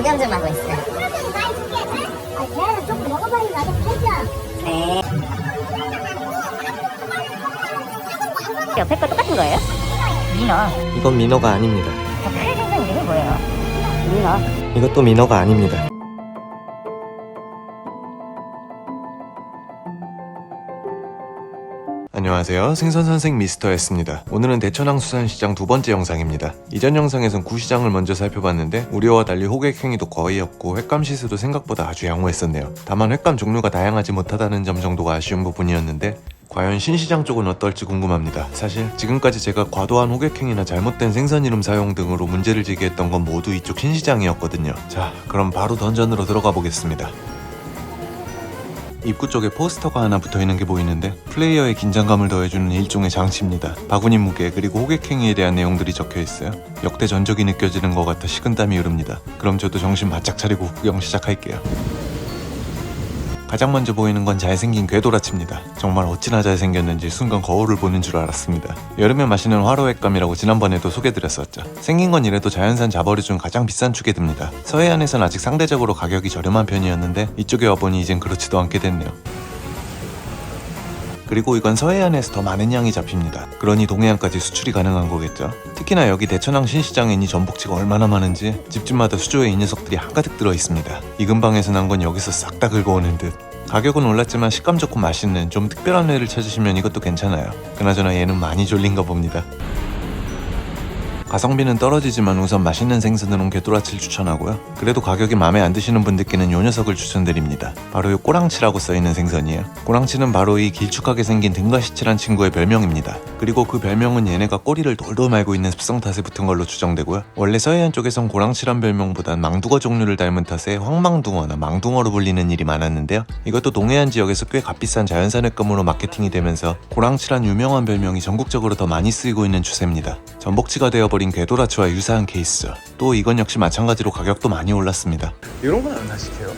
구경 좀 하고 있어요. 아, 계란은 조금 먹어봐야 나도 팔자. 네. 옆에 거 똑같은 거예요? 민어. 이건 민어가 아닙니다. 큰 생선 이름이 뭐예요? 민어. 이것도 민어가 아닙니다. 안녕하세요. 생선선생 미스터였습니다. 오늘은 대천항 수산시장 두 번째 영상입니다. 이전 영상에선 구시장을 먼저 살펴봤는데 우려와 달리 호객 행위도 거의 없고 횟감 시세도 생각보다 아주 양호했었네요. 다만 횟감 종류가 다양하지 못하다는 점 정도가 아쉬운 부분이었는데 과연 신시장 쪽은 어떨지 궁금합니다. 사실 지금까지 제가 과도한 호객행위나 잘못된 생선 이름 사용 등으로 문제를 제기했던 건 모두 이쪽 신시장이었거든요. 자, 그럼 바로 던전으로 들어가 보겠습니다. 입구 쪽에 포스터가 하나 붙어 있는 게 보이는데 플레이어의 긴장감을 더해주는 일종의 장치입니다. 바구니 무게 그리고 호객행위에 대한 내용들이 적혀 있어요. 역대 전적이 느껴지는 것 같아 식은땀이 흐릅니다. 그럼 저도 정신 바짝 차리고 구경 시작할게요. 가장 먼저 보이는 건 잘생긴 궤도라치입니다. 정말 어찌나 잘생겼는지 순간 거울을 보는 줄 알았습니다. 여름에 마시는 화로액감이라고 지난번에도 소개드렸었죠. 생긴 건 이래도 자연산 자버리 중 가장 비싼 축에 듭니다. 서해안에선 아직 상대적으로 가격이 저렴한 편이었는데 이쪽에 와보니 이젠 그렇지도 않게 됐네요. 그리고 이건 서해안에서 더 많은 양이 잡힙니다. 그러니 동해안까지 수출이 가능한 거겠죠. 특히나 여기 대천항 신시장에는 이 전복치가 얼마나 많은지 집집마다 수조에 이 녀석들이 한가득 들어 있습니다. 이 근방에서 난 건 여기서 싹 다 긁어오는 듯. 가격은 올랐지만 식감 좋고 맛있는 좀 특별한 회를 찾으시면 이것도 괜찮아요. 그나저나 얘는 많이 졸린가 봅니다. 가성비는 떨어지지만 우선 맛있는 생선으로는 궤도라치를 추천하고요. 그래도 가격이 마음에 안 드시는 분들께는 요 녀석을 추천드립니다. 바로 이 꼬랑치라고 써있는 생선이에요. 꼬랑치는 바로 이 길쭉하게 생긴 등가시치란 친구의 별명입니다. 그리고 그 별명은 얘네가 꼬리를 돌돌 말고 있는 습성 탓에 붙은 걸로 추정되고요. 원래 서해안 쪽에선 고랑치란 별명보단 망둥어 종류를 닮은 탓에 황망둥어나 망둥어로 불리는 일이 많았는데요. 이것도 동해안 지역에서 꽤 값비싼 자연산 횟감으로 마케팅이 되면서 고랑치란 유명한 별명이 전국적으로 더 많이 쓰이고 있는 추세입니다. 전복치가 되어버린 궤도라치와 유사한 케이스죠. 또 이건 역시 마찬가지로 가격도 많이 올랐습니다. 이런 건 얼마 시켜요?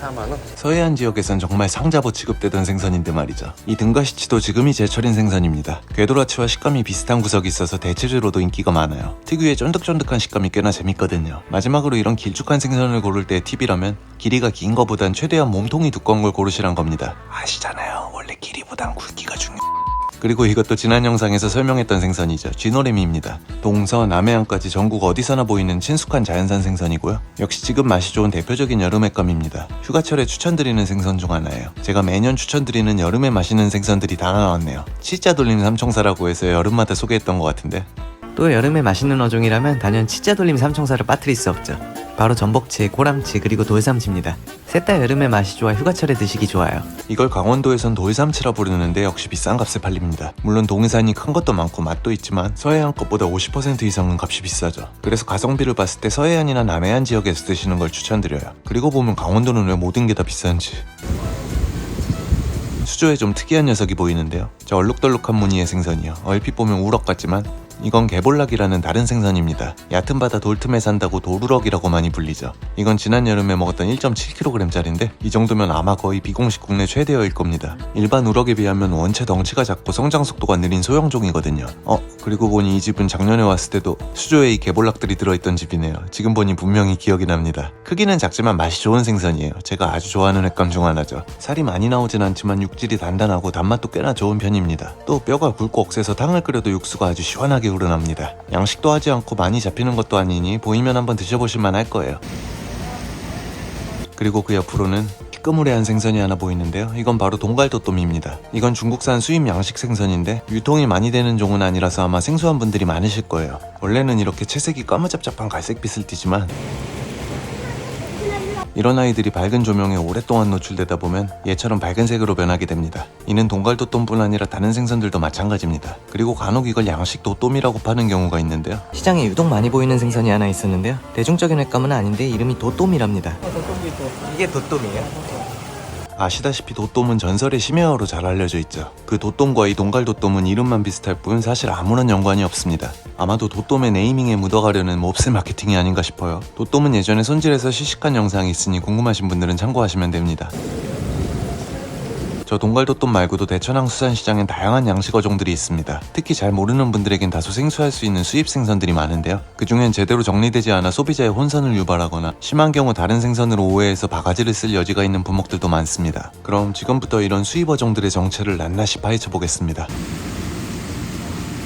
4만 원? 서해안 지역에선 정말 상자보 취급되던 생선인데 말이죠. 이 등가시치도 지금이 제철인 생선입니다. 궤도라치와 식감이 비슷한 구석이 있어서 대체제로도 인기가 많아요. 특유의 쫀득쫀득한 식감이 꽤나 재밌거든요. 마지막으로 이런 길쭉한 생선을 고를 때 팁이라면 길이가 긴 거보단 최대한 몸통이 두꺼운 걸 고르시란 겁니다. 아시잖아요. 원래 길이보단 굵기가 중요. 그리고 이것도 지난 영상에서 설명했던 생선이죠. 쥐노래미입니다. 동서, 남해안까지 전국 어디서나 보이는 친숙한 자연산 생선이고요. 역시 지금 맛이 좋은 대표적인 여름 횟감입니다. 휴가철에 추천드리는 생선 중 하나예요. 제가 매년 추천드리는 여름에 맛있는 생선들이 다 나왔네요. 치자 돌림 삼총사라고 해서 여름마다 소개했던 것 같은데 또 여름에 맛있는 어종이라면 단연 치자 돌림 삼총사를 빠뜨릴 수 없죠. 바로 전복치, 고람치, 그리고 돌삼치입니다. 셋 다 여름에 맛이 좋아 휴가철에 드시기 좋아요. 이걸 강원도에선 돌삼치라 부르는데 역시 비싼 값에 팔립니다. 물론 동해산이 큰 것도 많고 맛도 있지만 서해안 것보다 50% 이상은 값이 비싸죠. 그래서 가성비를 봤을 때 서해안이나 남해안 지역에서 드시는 걸 추천드려요. 그리고 보면 강원도는 왜 모든 게 다 비싼지. 수조에 좀 특이한 녀석이 보이는데요. 저 얼룩덜룩한 무늬의 생선이요. 얼핏 보면 우럭 같지만 이건 개볼락이라는 다른 생선입니다. 얕은 바다 돌틈에 산다고 도루럭이라고 많이 불리죠. 이건 지난 여름에 먹었던 1.7kg짜리인데 이 정도면 아마 거의 비공식 국내 최대어일 겁니다. 일반 우럭에 비하면 원체 덩치가 작고 성장 속도가 느린 소형종이거든요. 어 그리고 보니 이 집은 작년에 왔을 때도 수조에 이 개볼락들이 들어있던 집이네요. 지금 보니 분명히 기억이 납니다. 크기는 작지만 맛이 좋은 생선이에요. 제가 아주 좋아하는 횟감 중 하나죠. 살이 많이 나오진 않지만 육질이 단단하고 단맛도 꽤나 좋은 편입니다. 또 뼈가 굵고 억세서 탕을 끓여도 육수가 아주 시원하게 우러납니다. 양식도 하지 않고 많이 잡히는 것도 아니니 보이면 한번 드셔보실만 할 거예요. 그리고 그 옆으로는 희끄무레한 생선이 하나 보이는데요. 이건 바로 동갈도돔입니다. 이건 중국산 수입 양식 생선인데 유통이 많이 되는 종은 아니라서 아마 생소한 분들이 많으실 거예요. 원래는 이렇게 채색이 까무잡잡한 갈색빛을 띠지만 이런 아이들이 밝은 조명에 오랫동안 노출되다 보면 얘처럼 밝은 색으로 변하게 됩니다. 이는 동갈도돔뿐 아니라 다른 생선들도 마찬가지입니다. 그리고 간혹 이걸 양식 도돔이라고 파는 경우가 있는데요. 시장에 유독 많이 보이는 생선이 하나 있었는데요. 대중적인 횟감은 아닌데 이름이 도돔이랍니다. 이게 도돔이에요? 아시다시피 도돔은 전설의 심해어로 잘 알려져 있죠. 그 도돔과 이 동갈도돔은 이름만 비슷할 뿐 사실 아무런 연관이 없습니다. 아마도 도돔의 네이밍에 묻어가려는 몹쓸 마케팅이 아닌가 싶어요. 도돔은 예전에 손질해서 시식한 영상이 있으니 궁금하신 분들은 참고하시면 됩니다. 저 동갈도돈 말고도 대천항 수산시장엔 다양한 양식 어종들이 있습니다. 특히 잘 모르는 분들에겐 다소 생소할 수 있는 수입 생선들이 많은데요. 그중엔 제대로 정리되지 않아 소비자의 혼선을 유발하거나 심한 경우 다른 생선으로 오해해서 바가지를 쓸 여지가 있는 품목들도 많습니다. 그럼 지금부터 이런 수입 어종들의 정체를 낱낱이 파헤쳐 보겠습니다.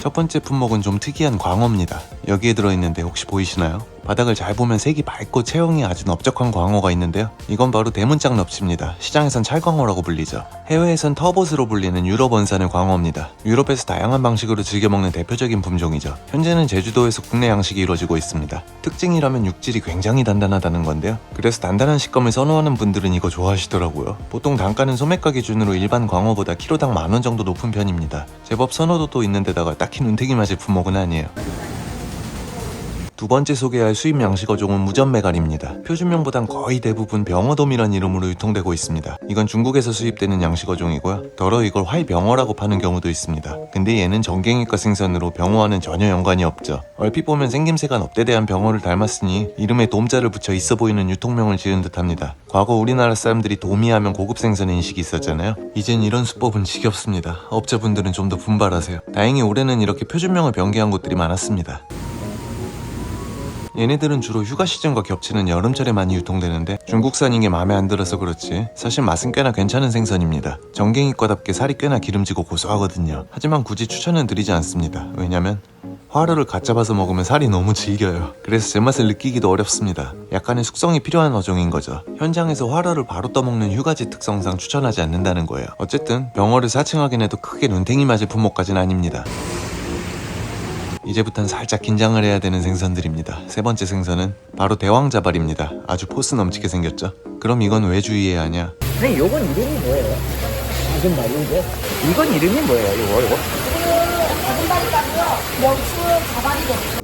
첫 번째 품목은 좀 특이한 광어입니다. 여기에 들어있는데 혹시 보이시나요? 바닥을 잘 보면 색이 밝고 체형이 아주 넓적한 광어가 있는데요. 이건 바로 대문짝 넙치입니다. 시장에선 찰광어라고 불리죠. 해외에선 터봇으로 불리는 유럽 원산의 광어입니다. 유럽에서 다양한 방식으로 즐겨 먹는 대표적인 품종이죠. 현재는 제주도에서 국내 양식이 이루어지고 있습니다. 특징이라면 육질이 굉장히 단단하다는 건데요. 그래서 단단한 식감을 선호하는 분들은 이거 좋아하시더라고요. 보통 단가는 소매가 기준으로 일반 광어보다 키로당 만 원 정도 높은 편입니다. 제법 선호도도 있는데다가 딱히 눈탱이 맞을 품목은 아니에요. 두 번째 소개할 수입 양식 어종은 무전메갈입니다. 표준명보단 거의 대부분 병어돔이란 이름으로 유통되고 있습니다. 이건 중국에서 수입되는 양식 어종이고요. 더러 이걸 활병어라고 파는 경우도 있습니다. 근데 얘는 정갱이과 생선으로 병어와는 전혀 연관이 없죠. 얼핏 보면 생김새가 넙대대한 병어를 닮았으니 이름에 돔자를 붙여 있어 보이는 유통명을 지은 듯합니다. 과거 우리나라 사람들이 도미 하면 고급 생선 인식이 있었잖아요. 이젠 이런 수법은 지겹습니다. 업자분들은 좀 더 분발하세요. 다행히 올해는 이렇게 표준명을 변경한 곳들이 많았습니다. 얘네들은 주로 휴가 시즌과 겹치는 여름철에 많이 유통되는데 중국산인 게 마음에 안 들어서 그렇지 사실 맛은 꽤나 괜찮은 생선입니다. 정갱이과답게 살이 꽤나 기름지고 고소하거든요. 하지만 굳이 추천은 드리지 않습니다. 왜냐면 화로를 갓 잡아서 먹으면 살이 너무 질겨요. 그래서 제 맛을 느끼기도 어렵습니다. 약간의 숙성이 필요한 어종인 거죠. 현장에서 화로를 바로 떠먹는 휴가지 특성상 추천하지 않는다는 거예요. 어쨌든 병어를 사칭하긴 해도 크게 눈탱이 맞을 품목까지는 아닙니다. 이제부턴 살짝 긴장을 해야 되는 생선들입니다. 세 번째 생선은 바로 대왕자발입니다. 아주 포스 넘치게 생겼죠? 그럼 이건 왜 주의해야 하냐? 근데 요건 이름이 뭐예요? 작은 말인데 이건 이름이 뭐예요? 요거 요거?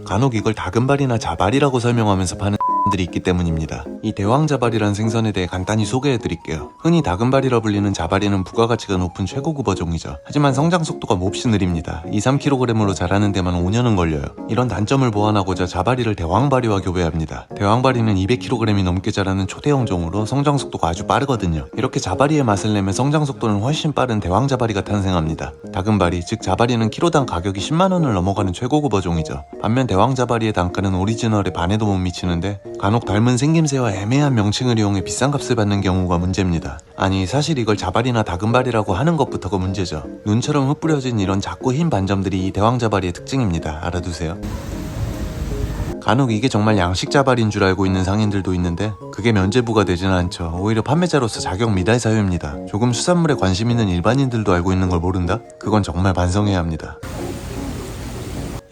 간혹 이걸 다금발이나 자발이라고 설명하면서 파는 들이 있기 때문입니다. 이 대왕 자발이란 생선에 대해 간단히 소개해 드릴게요. 흔히 다금발이라 불리는 자발이는 부가가치가 높은 최고급 어종이죠. 하지만 성장 속도가 몹시 느립니다. 2, 3kg으로 자라는 데만 5년은 걸려요. 이런 단점을 보완하고자 자발이를 대왕발이와 교배합니다. 대왕발이는 200kg이 넘게 자라는 초대형 종으로 성장 속도가 아주 빠르거든요. 이렇게 자발이의 맛을 내면 성장 속도는 훨씬 빠른 대왕 자발이가 탄생합니다. 다금발이 즉 자발이는 키로당 가격이 10만 원을 넘어가는 최고급 어종이죠. 반면 대왕 자발이의 단가는 오리지널의 반에도 못 미치는데 간혹 닮은 생김새와 애매한 명칭을 이용해 비싼 값을 받는 경우가 문제입니다. 아니 사실 이걸 자발이나 다금발이라고 하는 것부터가 문제죠. 눈처럼 흩뿌려진 이런 작고 흰 반점들이 이 대왕자발이의 특징입니다. 알아두세요. 간혹 이게 정말 양식 자발인 줄 알고 있는 상인들도 있는데 그게 면제부가 되지는 않죠. 오히려 판매자로서 자격 미달 사유입니다. 조금 수산물에 관심 있는 일반인들도 알고 있는 걸 모른다? 그건 정말 반성해야 합니다.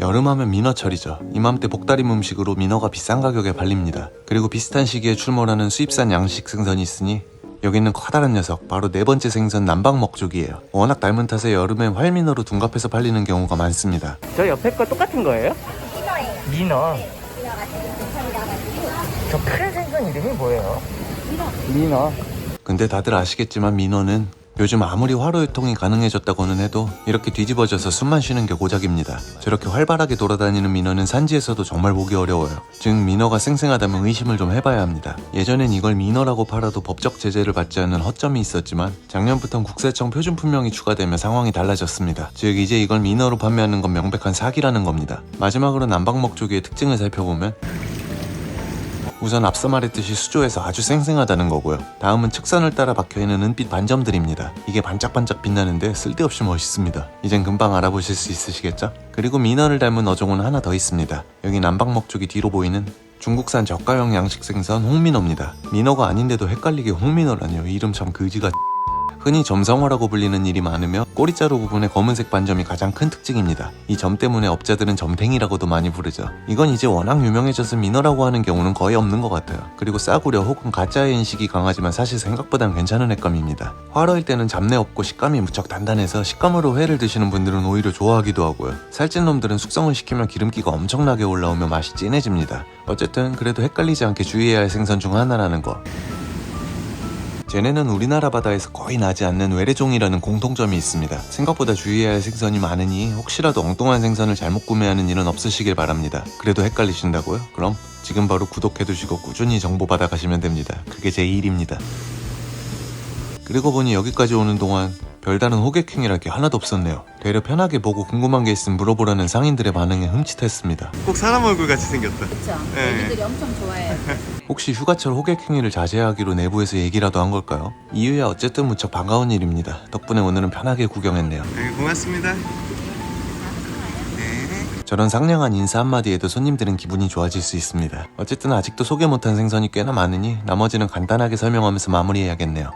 여름하면 민어철이죠. 이맘때 복다림 음식으로 민어가 비싼 가격에 팔립니다. 그리고 비슷한 시기에 출몰하는 수입산 양식 생선이 있으니 여기 있는 커다란 녀석 바로 네 번째 생선 남방먹족이에요. 워낙 닮은 탓에 여름에 활민어로 둔갑해서 팔리는 경우가 많습니다. 저 옆에 거 똑같은 거예요? 민어. 저큰 생선 이름이 뭐예요? 민어. 근데 다들 아시겠지만 민어는 요즘 아무리 화로 유통이 가능해졌다고는 해도 이렇게 뒤집어져서 숨만 쉬는 게 고작입니다. 저렇게 활발하게 돌아다니는 민어는 산지에서도 정말 보기 어려워요. 즉 민어가 생생하다면 의심을 좀 해봐야 합니다. 예전엔 이걸 민어라고 팔아도 법적 제재를 받지 않는 허점이 있었지만 작년부터 국세청 표준 품명이 추가되며 상황이 달라졌습니다. 즉 이제 이걸 민어로 판매하는 건 명백한 사기라는 겁니다. 마지막으로 남방먹조기의 특징을 살펴보면 우선 앞서 말했듯이 수조에서 아주 생생하다는 거고요. 다음은 측선을 따라 박혀있는 은빛 반점들입니다. 이게 반짝반짝 빛나는데 쓸데없이 멋있습니다. 이젠 금방 알아보실 수 있으시겠죠? 그리고 민어를 닮은 어종은 하나 더 있습니다. 여기 남방목 쪽이 뒤로 보이는 중국산 저가형 양식 생선 홍민어입니다. 민어가 아닌데도 헷갈리게 홍민어라뇨. 이름 참 그지가 흔히 점성어라고 불리는 일이 많으며 꼬리자루 부분의 검은색 반점이 가장 큰 특징입니다. 이 점 때문에 업자들은 점탱이라고도 많이 부르죠. 이건 이제 워낙 유명해져서 민어라고 하는 경우는 거의 없는 것 같아요. 그리고 싸구려 혹은 가짜의 인식이 강하지만 사실 생각보단 괜찮은 횟감입니다. 화로일 때는 잡내 없고 식감이 무척 단단해서 식감으로 회를 드시는 분들은 오히려 좋아하기도 하고요. 살찐 놈들은 숙성을 시키면 기름기가 엄청나게 올라오며 맛이 진해집니다. 어쨌든 그래도 헷갈리지 않게 주의해야 할 생선 중 하나라는 거. 쟤네는 우리나라 바다에서 거의 나지 않는 외래종이라는 공통점이 있습니다. 생각보다 주의해야 할 생선이 많으니 혹시라도 엉뚱한 생선을 잘못 구매하는 일은 없으시길 바랍니다. 그래도 헷갈리신다고요? 그럼 지금 바로 구독해두시고 꾸준히 정보 받아가시면 됩니다. 그게 제 일입니다. 그리고 보니 여기까지 오는 동안 별다른 호객행위랄 게 하나도 없었네요. 되려 편하게 보고 궁금한 게 있으면 물어보라는 상인들의 반응에 흠칫했습니다. 꼭 사람 얼굴 같이 생겼다. 그쵸. 네. 애기들이 엄청 좋아해요. 혹시 휴가철 호객행위를 자제하기로 내부에서 얘기라도 한 걸까요? 이유야 어쨌든 무척 반가운 일입니다. 덕분에 오늘은 편하게 구경했네요. 고맙습니다. 저런 상냥한 인사 한마디에도 손님들은 기분이 좋아질 수 있습니다. 어쨌든 아직도 소개 못한 생선이 꽤나 많으니 나머지는 간단하게 설명하면서 마무리해야겠네요.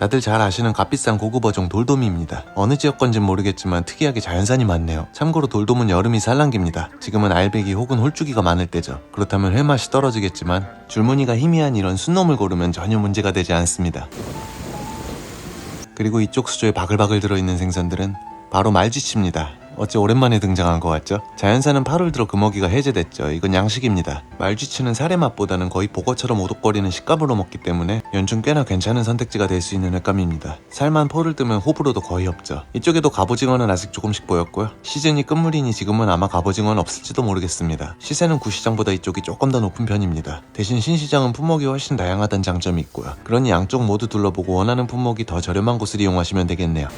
다들 잘 아시는 값비싼 고급 어종 돌돔입니다. 어느 지역 건진 모르겠지만 특이하게 자연산이 많네요. 참고로 돌돔은 여름이 산란기입니다. 지금은 알배기 혹은 홀쭉이가 많을 때죠. 그렇다면 회맛이 떨어지겠지만 줄무늬가 희미한 이런 순놈을 고르면 전혀 문제가 되지 않습니다. 그리고 이쪽 수조에 바글바글 들어있는 생선들은 바로 말쥐치입니다. 어째 오랜만에 등장한 것 같죠? 자연산은 8월 들어 금어기가 해제됐죠. 이건 양식입니다. 말쥐치는 사례 맛보다는 거의 보거처럼 오독거리는 식감으로 먹기 때문에 연중 꽤나 괜찮은 선택지가 될 수 있는 횟감입니다. 살만 포를 뜨면 호불호도 거의 없죠. 이쪽에도 갑오징어는 아직 조금씩 보였고요. 시즌이 끝물이니 지금은 아마 갑오징어는 없을지도 모르겠습니다. 시세는 구시장보다 이쪽이 조금 더 높은 편입니다. 대신 신시장은 품목이 훨씬 다양하다는 장점이 있고요. 그러니 양쪽 모두 둘러보고 원하는 품목이 더 저렴한 곳을 이용하시면 되겠네요.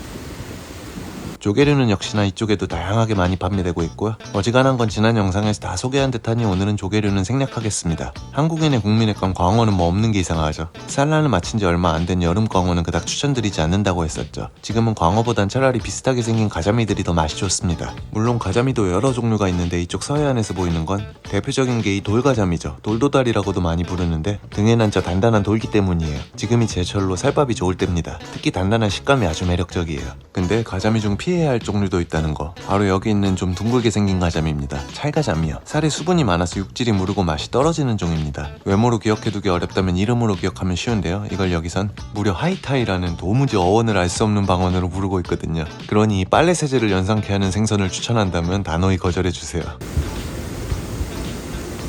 조개류는 역시나 이쪽에도 다양하게 많이 판매되고 있고요. 어지간한 건 지난 영상에서 다 소개한 듯하니 오늘은 조개류는 생략하겠습니다. 한국인의 국민의감 광어는 뭐 없는 게 이상하죠. 산란을 마친 지 얼마 안 된 여름 광어는 그닥 추천드리지 않는다고 했었죠. 지금은 광어보단 차라리 비슷하게 생긴 가자미들이 더 맛이 좋습니다. 물론 가자미도 여러 종류가 있는데 이쪽 서해안에서 보이는 건 대표적인 게 이 돌가자미죠. 돌도다리라고도 많이 부르는데 등에 난 저 단단한 돌기 때문이에요. 지금이 제철로 살밥이 좋을 때입니다. 특히 단단한 식감이 아주 매력적이에요. 근데 가자미 중 피해야 할 종류도 있다는 거. 바로 여기 있는 좀 둥글게 생긴 가자미입니다. 찰가자미요. 살에 수분이 많아서 육질이 무르고 맛이 떨어지는 종입니다. 외모로 기억해두기 어렵다면 이름으로 기억하면 쉬운데요. 이걸 여기선 무려 하이타이라는 도무지 어원을 알 수 없는 방언으로 부르고 있거든요. 그러니 이 빨래 세제를 연상케 하는 생선을 추천한다면 단호히 거절해주세요.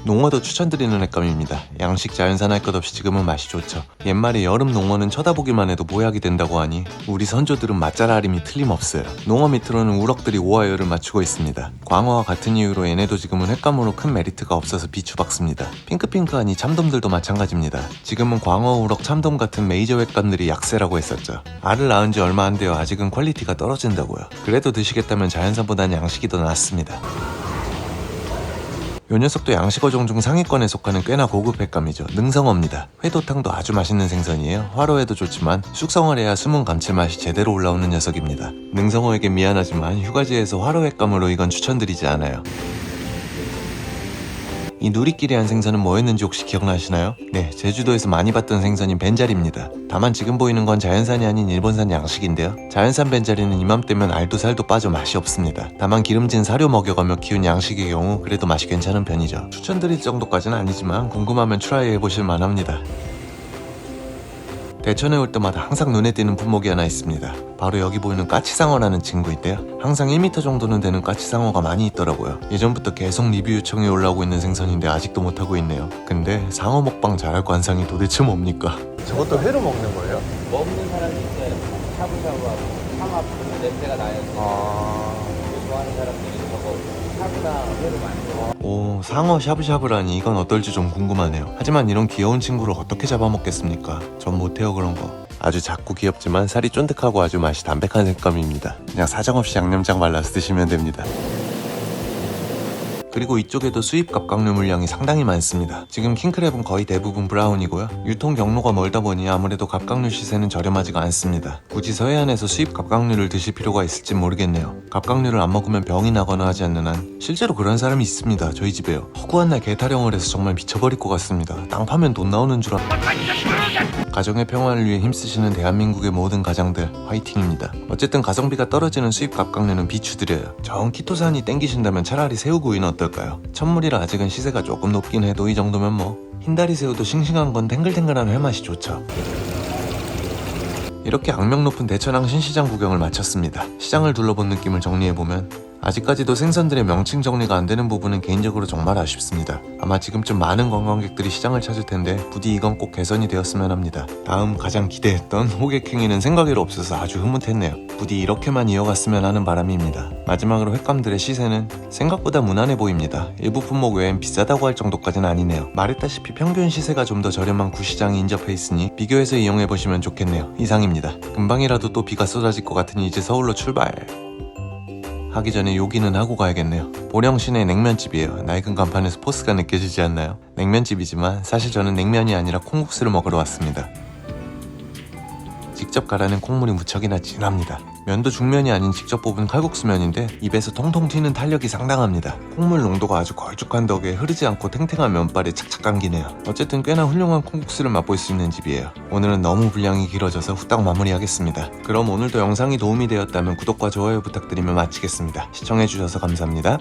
농어도 추천드리는 횟감입니다. 양식 자연산 할 것 없이 지금은 맛이 좋죠. 옛말에 여름 농어는 쳐다보기만 해도 모약이 된다고 하니 우리 선조들은 맛잘알임이 틀림없어요. 농어 밑으로는 우럭들이 오하열을 맞추고 있습니다. 광어와 같은 이유로 얘네도 지금은 횟감으로 큰 메리트가 없어서 비추박습니다. 핑크핑크하니 참돔들도 마찬가지입니다. 지금은 광어, 우럭, 참돔 같은 메이저 횟감들이 약세라고 했었죠. 알을 낳은 지 얼마 안 되어 아직은 퀄리티가 떨어진다고요. 그래도 드시겠다면 자연산보다는 양식이 더 낫습니다. 요 녀석도 양식어종 중 상위권에 속하는 꽤나 고급 횟감이죠. 능성어입니다. 회도탕도 아주 맛있는 생선이에요. 화로에도 좋지만 숙성을 해야 숨은 감칠맛이 제대로 올라오는 녀석입니다. 능성어에게 미안하지만 휴가지에서 화로 횟감으로 이건 추천드리지 않아요. 이 누리끼리 한 생선은 뭐였는지 혹시 기억나시나요? 네, 제주도에서 많이 봤던 생선인 벤자리입니다. 다만 지금 보이는 건 자연산이 아닌 일본산 양식인데요. 자연산 벤자리는 이맘때면 알도 살도 빠져 맛이 없습니다. 다만 기름진 사료 먹여가며 키운 양식의 경우 그래도 맛이 괜찮은 편이죠. 추천드릴 정도까지는 아니지만 궁금하면 트라이 해보실 만합니다. 대천에 올 때마다 항상 눈에 띄는 품목이 하나 있습니다. 바로 여기 보이는 까치상어라는 친구인데요. 항상 1m 정도는 되는 까치상어가 많이 있더라고요. 예전부터 계속 리뷰 요청이 올라오고 있는 생선인데 아직도 못하고 있네요. 근데 상어 먹방 잘할 관상이 도대체 뭡니까? 저것도 회로 먹는 거예요? 먹는 사람이 있어요. 샤브샤브하고 삼합 냄새가 나요. 아. 좋아하는 사람들이 오, 상어 샤브샤브라니 이건 어떨지 좀 궁금하네요. 하지만 이런 귀여운 친구를 어떻게 잡아먹겠습니까? 전 못해요 그런 거. 아주 작고 귀엽지만 살이 쫀득하고 아주 맛이 담백한 색감입니다. 그냥 사정없이 양념장 발라서 드시면 됩니다. 그리고 이쪽에도 수입 갑각류 물량이 상당히 많습니다. 지금 킹크랩은 거의 대부분 브라운이고요. 유통 경로가 멀다 보니 아무래도 갑각류 시세는 저렴하지가 않습니다. 굳이 서해안에서 수입 갑각류를 드실 필요가 있을지 모르겠네요. 갑각류를 안 먹으면 병이 나거나 하지 않는 한 실제로 그런 사람이 있습니다. 저희 집에요. 허구한 날 개타령을 해서 정말 미쳐버릴 것 같습니다. 땅 파면 돈 나오는 줄 알... 가정의 평화를 위해 힘쓰시는 대한민국의 모든 가장들 화이팅입니다. 어쨌든 가성비가 떨어지는 수입 갑각류는 비추드려요. 정 키토산이 땡기신다면 차라리 새우구이는 어떨까요? 첫물이라 아직은 시세가 조금 높긴 해도 이 정도면 뭐 흰다리 새우도 싱싱한 건 탱글탱글한 회맛이 좋죠. 이렇게 악명 높은 대천항 신시장 구경을 마쳤습니다. 시장을 둘러본 느낌을 정리해보면 아직까지도 생선들의 명칭 정리가 안 되는 부분은 개인적으로 정말 아쉽습니다. 아마 지금쯤 많은 관광객들이 시장을 찾을 텐데 부디 이건 꼭 개선이 되었으면 합니다. 다음 가장 기대했던 호객행위는 생각외로 없어서 아주 흐뭇했네요. 부디 이렇게만 이어갔으면 하는 바람입니다. 마지막으로 횟감들의 시세는 생각보다 무난해 보입니다. 일부 품목 외엔 비싸다고 할 정도까지는 아니네요. 말했다시피 평균 시세가 좀 더 저렴한 구시장이 인접해 있으니 비교해서 이용해 보시면 좋겠네요. 이상입니다. 금방이라도 또 비가 쏟아질 것 같으니 이제 서울로 출발. 하기 전에 요기는 하고 가야겠네요. 보령 시내 냉면집이에요. 낡은 간판에서 포스가 느껴지지 않나요? 냉면집이지만 사실 저는 냉면이 아니라 콩국수를 먹으러 왔습니다. 직접 갈아낸 콩물이 무척이나 진합니다. 면도 중면이 아닌 직접 뽑은 칼국수면인데 입에서 통통 튀는 탄력이 상당합니다. 콩물 농도가 아주 걸쭉한 덕에 흐르지 않고 탱탱한 면발에 착착 감기네요. 어쨌든 꽤나 훌륭한 콩국수를 맛볼 수 있는 집이에요. 오늘은 너무 분량이 길어져서 후딱 마무리하겠습니다. 그럼 오늘도 영상이 도움이 되었다면 구독과 좋아요 부탁드리며 마치겠습니다. 시청해주셔서 감사합니다.